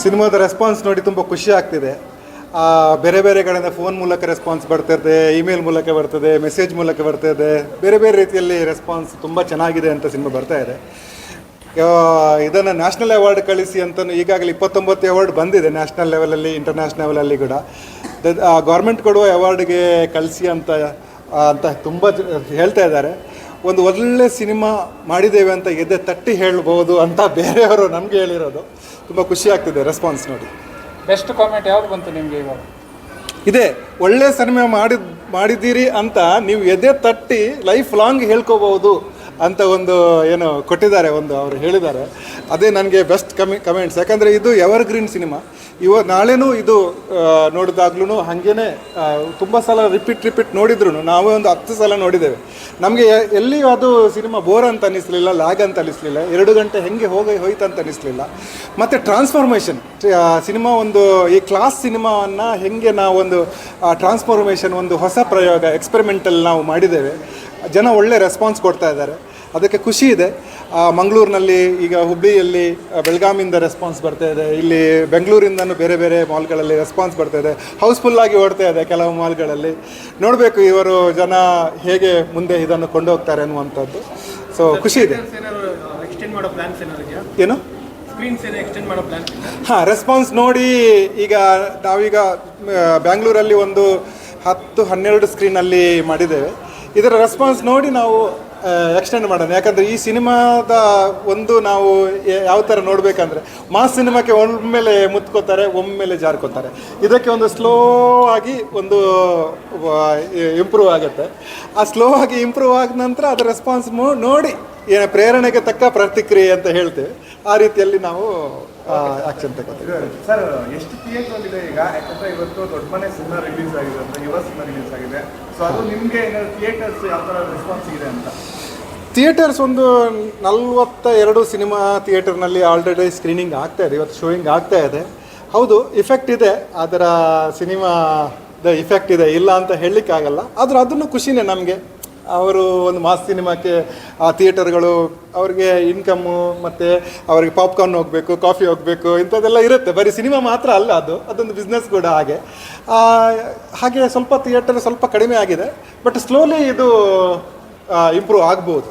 ಸಿನಿಮಾದ ರೆಸ್ಪಾನ್ಸ್ ನೋಡಿ ತುಂಬ ಖುಷಿ ಆಗ್ತಿದೆ. ಬೇರೆ ಬೇರೆ ಕಡೆಯಿಂದ ಫೋನ್ ಮೂಲಕ ರೆಸ್ಪಾನ್ಸ್ ಬರ್ತಿದೆ ಇಮೇಲ್ ಮೂಲಕ ಬರ್ತದೆ ಮೆಸೇಜ್ ಮೂಲಕ ಬರ್ತಿದೆ ಬೇರೆ ಬೇರೆ ರೀತಿಯಲ್ಲಿ ರೆಸ್ಪಾನ್ಸ್ ತುಂಬ ಚೆನ್ನಾಗಿದೆ ಅಂತ ಸಿನಿಮಾ ಬರ್ತಾ ಇದೆ. ಇದನ್ನು ನ್ಯಾಷನಲ್ ಅವಾರ್ಡ್ ಕಳಿಸಿ ಅಂತ ಈಗಾಗಲೇ ಇಪ್ಪತ್ತೊಂಬತ್ತು ಅವಾರ್ಡ್ ಬಂದಿದೆ ನ್ಯಾಷನಲ್ ಲೆವೆಲಲ್ಲಿ ಇಂಟರ್ನ್ಯಾಷನಲ್ ಲೆವೆಲಲ್ಲಿ ಕೂಡ. ಗೌರ್ಮೆಂಟ್ ಕೊಡುವ ಅವಾರ್ಡ್ಗೆ ಕಳಿಸಿ ಅಂತ ಅಂತ ತುಂಬ ಹೇಳ್ತಾ ಇದ್ದಾರೆ. ಒಂದು ಒಳ್ಳೆ ಸಿನಿಮಾ ಮಾಡಿದ್ದೇವೆ ಅಂತ ಎದೆ ತಟ್ಟಿ ಹೇಳ್ಬೋದು ಅಂತ ಬೇರೆಯವರು ನಮಗೆ ಹೇಳಿರೋದು. ತುಂಬ ಖುಷಿ ಆಗ್ತಿದೆ ರೆಸ್ಪಾನ್ಸ್ ನೋಡಿ. ಬೆಸ್ಟ್ ಕಾಮೆಂಟ್ ಯಾವ್ದು ಬಂತು ನಿಮಗೆ ಇವಾಗ ಇದೇ ಒಳ್ಳೆ ಸಿನಿಮಾ ಮಾಡಿದ್ ಮಾಡಿದ್ದೀರಿ ಅಂತ ನೀವು ಎದೆ ತಟ್ಟಿ ಲೈಫ್ ಲಾಂಗ್ ಹೇಳ್ಕೋಬಹುದು. ಅಂತ ಒಂದು, ಏನು, ಕೊಟ್ಟಿದ್ದಾರೆ, ಒಂದು ಅವರು ಹೇಳಿದ್ದಾರೆ. ಅದೇ ನನಗೆ ಬೆಸ್ಟ್ ಕಮಿ ಕಮೆಂಟ್ಸ್ ಯಾಕಂದರೆ ಇದು ಎವರ್ ಗ್ರೀನ್ ಸಿನಿಮಾ ಇವ, ನಾಳೆನೂ ಇದು ನೋಡಿದಾಗ್ಲೂ ಹಾಗೇ ತುಂಬ ಸಲ ರಿಪೀಟ್ ರಿಪೀಟ್ ನೋಡಿದ್ರು ನಾವೇ ಒಂದು ಹತ್ತು ಸಲ ನೋಡಿದ್ದೇವೆ. ನಮಗೆ ಎಲ್ಲಿ ಅದು ಸಿನಿಮಾ ಬೋರ್ ಅಂತ ಅನ್ನಿಸ್ಲಿಲ್ಲ ಲ್ಯಾಗ್ ಅಂತ ಅನ್ನಿಸ್ಲಿಲ್ಲ, ಎರಡು ಗಂಟೆ ಹೆಂಗೆ ಹೋಗಿ ಹೋಯ್ತು ಅಂತ ಅನ್ನಿಸ್ಲಿಲ್ಲ. ಮತ್ತು ಟ್ರಾನ್ಸ್ಫಾರ್ಮೇಷನ್ ಸಿನಿಮಾ ಒಂದು, ಈ ಕ್ಲಾಸ್ ಸಿನಿಮಾವನ್ನು ಹೆಂಗೆ ನಾವೊಂದು ಟ್ರಾನ್ಸ್ಫಾರ್ಮೇಷನ್ ಒಂದು ಹೊಸ ಪ್ರಯೋಗ ಎಕ್ಸ್ಪೆರಿಮೆಂಟಲ್ಲಿ ನಾವು ಮಾಡಿದ್ದೇವೆ. ಜನ ಒಳ್ಳೆ ರೆಸ್ಪಾನ್ಸ್ ಕೊಡ್ತಾ ಇದ್ದಾರೆ. ಅದಕ್ಕೆ ಖುಷಿ ಇದೆ. ಆ, ಮಂಗಳೂರಿನಲ್ಲಿ ಈಗ ಹುಬ್ಬಳ್ಳಿಯಲ್ಲಿ ಬೆಳಗಾಮಿಂದ ರೆಸ್ಪಾನ್ಸ್ ಬರ್ತಾ ಇದೆ. ಇಲ್ಲಿ ಬೆಂಗಳೂರಿಂದನೂ ಬೇರೆ ಬೇರೆ ಮಾಲ್ಗಳಲ್ಲಿ ರೆಸ್ಪಾನ್ಸ್ ಬರ್ತಾ ಇದೆ. ಹೌಸ್ಫುಲ್ಲಾಗಿ ಓಡ್ತಾ ಇದೆ ಕೆಲವು ಮಾಲ್ಗಳಲ್ಲಿ ನೋಡಬೇಕು ಇವರು ಜನ ಹೇಗೆ ಮುಂದೆ ಇದನ್ನು ಕೊಂಡೋಗ್ತಾರೆ ಅನ್ನುವಂಥದ್ದು. ಸೊ ಖುಷಿ ಇದೆ. ಏನು? ಹಾಂ ರೆಸ್ಪಾನ್ಸ್ ನೋಡಿ ಈಗ ನಾವೀಗ ಬ್ಯಾಂಗ್ಳೂರಲ್ಲಿ ಒಂದು ಹತ್ತು ಹನ್ನೆರಡು ಸ್ಕ್ರೀನಲ್ಲಿ ಮಾಡಿದ್ದೇವೆ. ಇದರ ರೆಸ್ಪಾನ್ಸ್ ನೋಡಿ ನಾವು ಎಕ್ಸ್ಟೆಂಡ್ ಮಾಡೋಣ. ಯಾಕಂದರೆ ಈ ಸಿನಿಮಾದ ಒಂದು ನಾವು ಯಾವ ಥರ ನೋಡಬೇಕಂದ್ರೆ, ಮಾಸ್ ಸಿನಿಮಾಕ್ಕೆ ಒಮ್ಮೆಲೆ ಮುತ್ಕೋತಾರೆ, ಒಮ್ಮೆಲೆ ಜಾರ್ಕೋತಾರೆ. ಇದಕ್ಕೆ ಒಂದು ಸ್ಲೋ ಆಗಿ ಒಂದು ಇಂಪ್ರೂವ್ ಆಗುತ್ತೆ. ಆ ಸ್ಲೋ ಆಗಿ ಇಂಪ್ರೂವ್ ಆದ ನಂತರ ಅದರ ರೆಸ್ಪಾನ್ಸ್ ನೋಡಿ ಏನು ಪ್ರೇರಣೆಗೆ ತಕ್ಕ ಪ್ರತಿಕ್ರಿಯೆ ಅಂತ ಹೇಳ್ತೇವೆ ಆ ರೀತಿಯಲ್ಲಿ ನಾವು ಆಕ್ಷನ್ ತಗೋತೀವಿ ಸರ್ ಎಷ್ಟು ಥಿಯೇಟರ್ ಇದೆ ಈಗ? ಯಾಕಂದ್ರೆ ಇವತ್ತು ದೊಡ್ಡ ಮನೆ ಸಿನಿಮಾ ರಿಲೀಸ್ ಆಗಿದೆ ಅಂತ ಯುವ ಸಿನಿಮಾ ರಿಲೀಸ್ ಆಗಿದೆ. ಸೊ ಅದು ನಿಮಗೆ ಏನಾದ್ರು ಥಿಯೇಟರ್ಸ್ ಯಾವ ಥರ ರೆಸ್ಪಾನ್ಸ್ ಇದೆ ಅಂತ? ಥಿಯೇಟರ್ಸ್ ಒಂದು ನಲ್ವತ್ತ ಎರಡು ಸಿನಿಮಾ ಥಿಯೇಟರ್ನಲ್ಲಿ ಆಲ್ರೆಡಿ ಸ್ಕ್ರೀನಿಂಗ್ ಆಗ್ತಾ ಇದೆ ಇವತ್ತು ಶೋಯಿಂಗ್ ಆಗ್ತಾ ಇದೆ. ಹೌದು ಇಫೆಕ್ಟ್ ಇದೆ ಅದರ ಸಿನಿಮಾದ ಇಫೆಕ್ಟ್ ಇದೆ ಇಲ್ಲ ಅಂತ ಹೇಳಲಿಕ್ಕಾಗಲ್ಲ. ಆದರೂ ಅದನ್ನು ಖುಷಿನೇ ನಮಗೆ ಅವರು ಒಂದು ಮಾಸ್ ಸಿನಿಮಾಕ್ಕೆ, ಆ ಥಿಯೇಟರ್ಗಳು, ಅವ್ರಿಗೆ ಇನ್ಕಮ್ಮು ಮತ್ತು ಅವರಿಗೆ ಪಾಪ್ಕಾರ್ನ್ ಹೋಗಬೇಕು ಕಾಫಿ ಹೋಗಬೇಕು, ಇಂಥದ್ದೆಲ್ಲ ಇರುತ್ತೆ. ಬರೀ ಸಿನಿಮಾ ಮಾತ್ರ ಅಲ್ಲ ಅದು, ಅದೊಂದು ಬಿಸ್ನೆಸ್ ಕೂಡ ಹಾಗೆ. ಹಾಗೆ ಸ್ವಲ್ಪ ಥಿಯೇಟರ್ ಸ್ವಲ್ಪ ಕಡಿಮೆ ಆಗಿದೆ ಬಟ್ ಸ್ಲೋಲಿ ಇದು ಇಂಪ್ರೂವ್ ಆಗ್ಬೋದು.